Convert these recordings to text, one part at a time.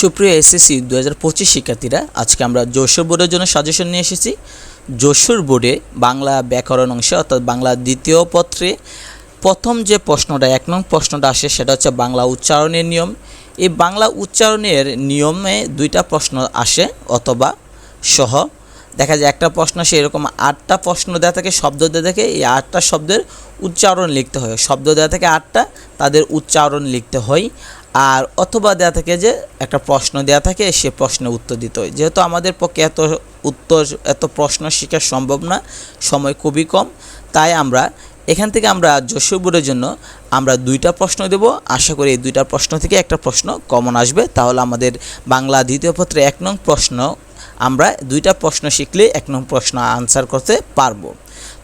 সুপ্রিয় এসএসসি দু হাজার পঁচিশ শিক্ষার্থীরা, আজকে আমরা যশোর বোর্ডের জন্য সাজেশন নিয়ে এসেছি। যশোর বোর্ডে বাংলা ব্যাকরণ অংশে, অর্থাৎ বাংলা দ্বিতীয় পত্রে প্রথম যে প্রশ্নটা, এক নং প্রশ্নটা আসে, সেটা হচ্ছে বাংলা উচ্চারণের নিয়ম। এই বাংলা উচ্চারণের নিয়মে দুইটা প্রশ্ন আসে, অথবা সহ। দেখা যায় একটা প্রশ্ন আসে এরকম আটটা প্রশ্ন দেওয়া থাকে, শব্দ দেওয়া থাকে, এই আটটা শব্দের উচ্চারণ লিখতে হয়। শব্দ দেওয়া থাকে আটটা, তাদের উচ্চারণ লিখতে হয়। আর অথবা দেওয়া থাকে যে, একটা প্রশ্ন দেওয়া থাকে, সে প্রশ্নের উত্তর দিতে হয়। যেহেতু আমাদের পক্ষে এত উত্তর, এত প্রশ্ন শেখা সম্ভব না, সময় খুবই কম, তাই আমরা এখান থেকে আমরা যশোর বোর্ডের জন্য আমরা দুইটা প্রশ্ন দেব। আশা করি এই দুইটা প্রশ্ন থেকে একটা প্রশ্ন কমন আসবে। তাহলে আমাদের বাংলা দ্বিতীয় পত্রে এক নং প্রশ্ন আমরা দুইটা প্রশ্ন শিখলে এক নম্বর প্রশ্ন আনসার করতে পারব।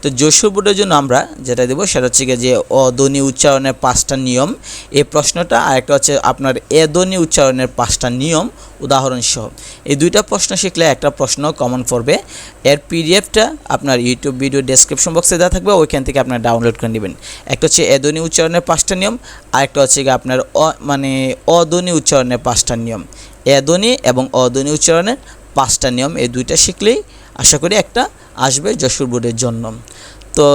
তো যশোর বোর্ডের জন্য আমরা যেটা দেবো সেটা হচ্ছে যে অধ্বনি উচ্চারণের পাঁচটা নিয়ম। এই প্রশ্নটা আর একটা হচ্ছে আপনার এধ্বনি উচ্চারণের পাঁচটা নিয়ম উদাহরণসহ। এই দুইটা প্রশ্ন শিখলে একটা প্রশ্ন কমন পড়বে। এর পিডিএফটা আপনার ইউটিউব ভিডিও ডেসক্রিপশন বক্সে দেওয়া থাকবে, ওইখান থেকে আপনার ডাউনলোড করে নেবেন। একটা হচ্ছে এধ্বনি উচ্চারণের পাঁচটা নিয়ম আর একটা হচ্ছে গিয়ে আপনার অ মানে অধ্বনি উচ্চারণের পাঁচটা নিয়ম। এধ্বনি এবং অধ্বনি উচ্চারণের পাঁচটা নিয়ম, এই দুইটা শিখলেই আশা করি একটা আসবে যশোর বোর্ডের জন্য। তো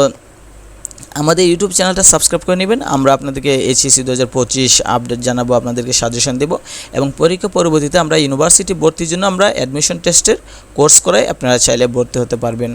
আমাদের ইউটিউব চ্যানেলটা সাবস্ক্রাইব করে নেবেন, আমরা আপনাদেরকে এইচএসি দু হাজার পঁচিশ আপডেট জানাব, আপনাদেরকে সাজেশন দেব এবং পরীক্ষা পরবর্তীতে আমরা ইউনিভার্সিটি ভর্তির জন্য আমরা অ্যাডমিশন টেস্টের কোর্স করাই, আপনারা চাইলে ভর্তি হতে পারবেন।